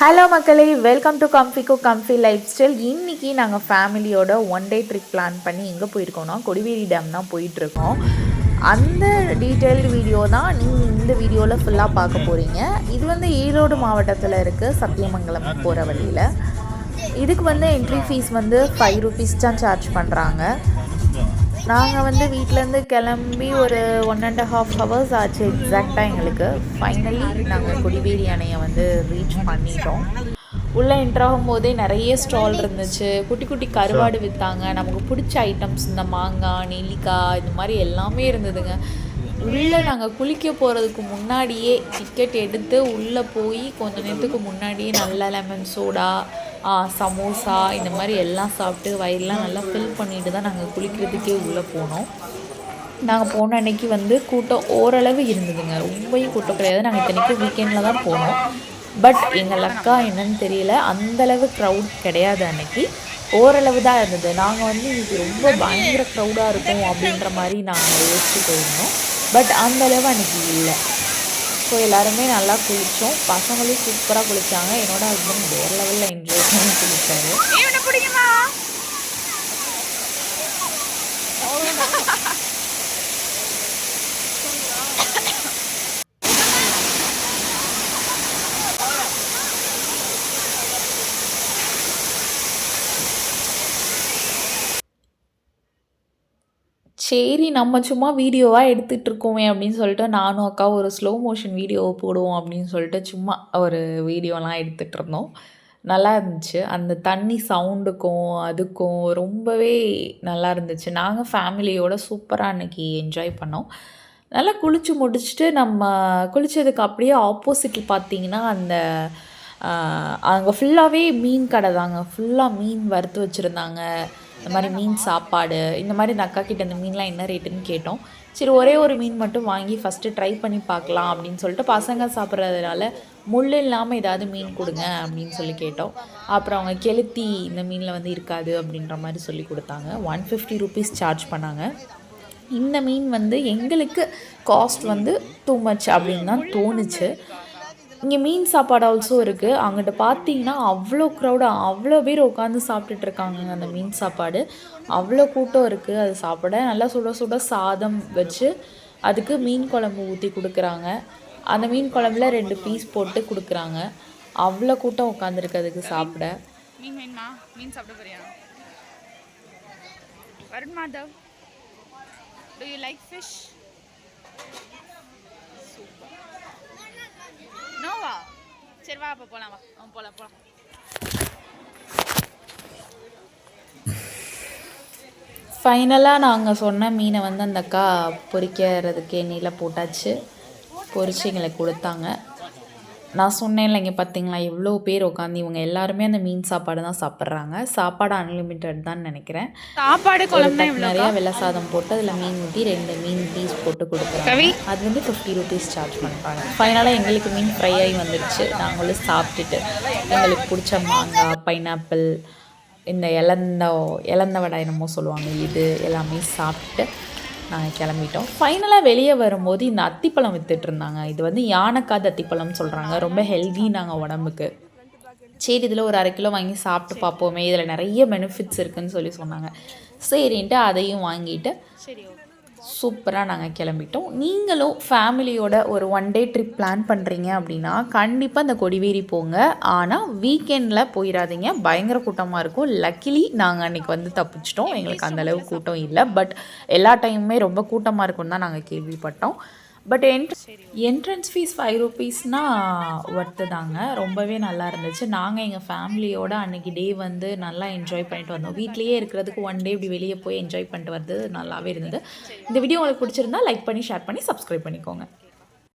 Hello மக்களே. Welcome to கம்ஃபிகோ comfy life style இன்றைக்கி நாங்கள் ஃபேமிலியோட ஒன் டே ட்ரிப் பிளான் பண்ணி எங்கே போயிருக்கோம்னா கொடிவேரி டேம் தான் போயிட்டுருக்கோம். அந்த டீட்டெயில்டு வீடியோ தான் நீங்கள் இந்த வீடியோவில் ஃபுல்லாக பார்க்க போகிறீங்க இது வந்து ஈரோடு மாவட்டத்தில் இருக்குது சத்தியமங்கலம் போகிற வழியில். இதுக்கு வந்து என்ட்ரி ஃபீஸ் வந்து ஃபைவ் ருபீஸ் தான் சார்ஜ் பண்ணுறாங்க நாங்கள் வந்து வீட்டிலேருந்து கிளம்பி ஒரு ஒன் அண்ட் ஹாஃப் ஹவர்ஸ் ஆச்சு எக்ஸாக்டாக எங்களுக்கு. ஃபைனலி நாங்கள் கொடிவேரி அணையை வந்து ரீச் பண்ணிட்டோம். உள்ளே என்ட்ராகும் போதே நிறைய ஸ்டால் இருந்துச்சு. குட்டி குட்டி கருவாடு விற்றாங்க நமக்கு பிடிச்ச ஐட்டம்ஸ் இந்த மாங்காய் நெல்லிக்காய் இந்த மாதிரி எல்லாமே இருந்ததுங்க. உள்ளே நாங்கள் குளிக்க போகிறதுக்கு முன்னாடியே டிக்கெட் எடுத்து உள்ளே போய் கொஞ்ச நேரத்துக்கு முன்னாடியே நல்லா லெமன் சோடா சமோசா இந்த மாதிரி எல்லாம் சாப்பிட்டு வயிறுலாம் நல்லா ஃபில் பண்ணிட்டு தான் நாங்கள் குளிக்கிறதுக்கே உள்ளே போனோம். நாங்கள் போன அன்னைக்கு வந்து கூட்டம் ஓரளவு இருந்ததுங்க. ரொம்பவும் கூட்டம் கிடையாது. நாங்கள் இத்தனைக்கும் வீக்கெண்டில் தான் போனோம். பட் எங்கள் லக்கா என்னன்னு தெரியல. அந்தளவு க்ரௌட் கிடையாது அன்னைக்கு. ஓரளவு தான் இருந்தது. நாங்கள் வந்து இது ரொம்ப பயங்கர க்ரௌடாக இருக்கும் அப்படின்ற மாதிரி நாங்கள் யோசிச்சு போயிருந்தோம் பட் அந்தளவு அன்றைக்கி இல்லை. ஸோ எல்லாருமே நல்லா குளித்தோம் பசங்களும் சூப்பராக குளித்தாங்க என்னோட ஹஸ்பண்ட் வேறு லெவலில் என்ஜாய் பண்ணி குளித்தாரு சரி நம்ம சும்மா வீடியோவாக எடுத்துகிட்ருக்கோமே அப்படின்னு சொல்லிட்டு நானும் அக்கா ஒரு ஸ்லோ மோஷன் வீடியோ போடுவோம் அப்படின்னு சொல்லிட்டு சும்மா ஒரு வீடியோலாம் எடுத்துகிட்டு இருந்தோம் நல்லா இருந்துச்சு. அந்த தண்ணி சவுண்டுக்கும் அதுக்கும் ரொம்பவே நல்லா இருந்துச்சு. நாங்கள் ஃபேமிலியோடு சூப்பராக அன்றைக்கி என்ஜாய் பண்ணோம். நல்லா குளித்து முடிச்சுட்டு நம்ம குளித்ததுக்கு அப்படியே ஆப்போசிட்டில் பார்த்தீங்கன்னா அந்த அங்கே ஃபுல்லாகவே மீன் கடை தாங்க. ஃபுல்லாக மீன் வறுத்து வச்சுருந்தாங்க. இந்த மாதிரி மீன் சாப்பாடு இந்த மாதிரி இந்த அக்கா கிட்ட இந்த மீன்லாம் என்ன ரேட்டுன்னு கேட்டோம். சரி ஒரே ஒரு மீன் மட்டும் வாங்கி ஃபஸ்ட்டு ட்ரை பண்ணி பார்க்கலாம் அப்படின்னு சொல்லிட்டு பசங்க சாப்பிட்றதுனால முள் இல்லாமல் ஏதாவது மீன் கொடுங்க அப்படின்னு சொல்லி கேட்டோம். அப்புறம் அவங்க கெளுத்தி இந்த மீனில் வந்து இருக்காது அப்படின்ற மாதிரி சொல்லி கொடுத்தாங்க. ஒன் ஃபிஃப்டி ருபீஸ் சார்ஜ் பண்ணாங்க. இந்த மீன் வந்து எங்களுக்கு காஸ்ட் வந்து டூ மச் அப்படின்னு தான் தோணுச்சு. இங்கே மீன் சாப்பாடு ஆல்சோ இருக்குது அங்கிட்ட பார்த்தீங்கன்னா அவ்வளோ க்ரௌடாக அவ்வளோ பேர் உட்காந்து சாப்பிட்டுட்டு இருக்காங்க அந்த மீன் சாப்பாடு. அவ்வளோ கூட்டம் இருக்குது அது சாப்பிட நல்லா சுட சுட சாதம் வச்சு அதுக்கு மீன் குழம்பு ஊற்றி கொடுக்குறாங்க. அந்த மீன் குழம்புல ரெண்டு பீஸ் போட்டு கொடுக்குறாங்க. அவ்வளோ கூட்டம் உட்காந்துருக்கு அதுக்கு சாப்பிட. மீன் வேணுமா மீன் சாப்பிட போறியா? Varun Madhav do you like fish Noah சரி வா அப்போ போகலாம் வா. போகலாம் போகலாம் ஃபைனலாக நாங்கள் சொன்ன மீனை வந்து அந்த அக்கா பொரிக்கிறதுக்கு எண்ணெயில் போட்டாச்சு. பொறிச்சு எங்களுக்கு கொடுத்தாங்க. நான் சொன்னேன்ல இங்கே பார்த்தீங்களா எவ்வளோ பேர் உட்காந்து இவங்க எல்லாருமே அந்த மீன் சாப்பாடு தான் சாப்பிட்றாங்க. சாப்பாடு அன்லிமிட்டட் தான் நினைக்கிறேன். சாப்பாடு குழம்பு நிறையா வெள்ளை சாதம் போட்டு அதில் மீன் ஊற்றி ரெண்டு மீன் பீஸ் போட்டு கொடுக்குறாங்க. அது வந்து ஃபிஃப்டி ருபீஸ் சார்ஜ் பண்ணுறாங்க ஃபைனலாக எங்களுக்கு மீன் ஃப்ரை ஆகி வந்துடுச்சு. நாங்களும் சாப்பிட்டுட்டு எங்களுக்கு பிடிச்ச மாங்காய் பைனாப்பிள் இந்த இலந்த இலந்த வடை என்னமோ சொல்லுவாங்க இது எல்லாமே சாப்பிட்டு நாங்கள் கிளம்பிட்டோம். ஃபைனலாக வெளியே வரும்போது இந்த அத்திப்பழம் விற்றுட்டு இருந்தாங்க. இது வந்து யானைக்காது அத்திப்பழம்னு சொல்கிறாங்க ரொம்ப ஹெல்தி நாங்கள் உடம்புக்கு. சரி இதில் ஒரு அரை கிலோ வாங்கி சாப்பிட்டு பார்ப்போமே. இதில் நிறைய பெனிஃபிட்ஸ் இருக்குதுன்னு சொல்லி சொன்னாங்க. சரின்ட்டு அதையும் வாங்கிட்டு சரி சூப்பராக நாங்கள் கிளம்பிட்டோம். நீங்களும் ஃபேமிலியோட ஒரு ஒன் டே ட்ரிப் பிளான் பண்ணுறீங்க அப்படின்னா கண்டிப்பாக இந்த கொடிவேரி போங்க. ஆனால் வீக்கெண்டில் போயிடாதீங்க. பயங்கர கூட்டமாக இருக்கும். லக்கிலி நாங்கள் அன்றைக்கி வந்து தப்பிச்சிட்டோம். எங்களுக்கு அந்தளவு கூட்டம் இல்லை. பட் எல்லா டைமுமே ரொம்ப கூட்டமாக இருக்கும்னு தான் நாங்கள் கேள்விப்பட்டோம். பட் என்ட் என்ட்ரன்ஸ் ஃபீஸ் ஃபைவ் ருபீஸ்னால் ஒர்த்து தாங்க ரொம்பவே நல்லா இருந்துச்சு நாங்கள் எங்கள் ஃபேமிலியோட அன்றைக்கி டே வந்து நல்லா என்ஜாய் பண்ணிட்டு வந்தோம். வீட்லேயே இருக்கிறதுக்கு ஒன் டே இப்படி வெளியே போய் என்ஜாய் பண்ணிட்டு வர்றது நல்லாவே இருந்தது. இந்த வீடியோ உங்களுக்கு பிடிச்சிருந்தா லைக் பண்ணி ஷேர் பண்ணி சப்ஸ்கிரைப் பண்ணிக்கோங்க.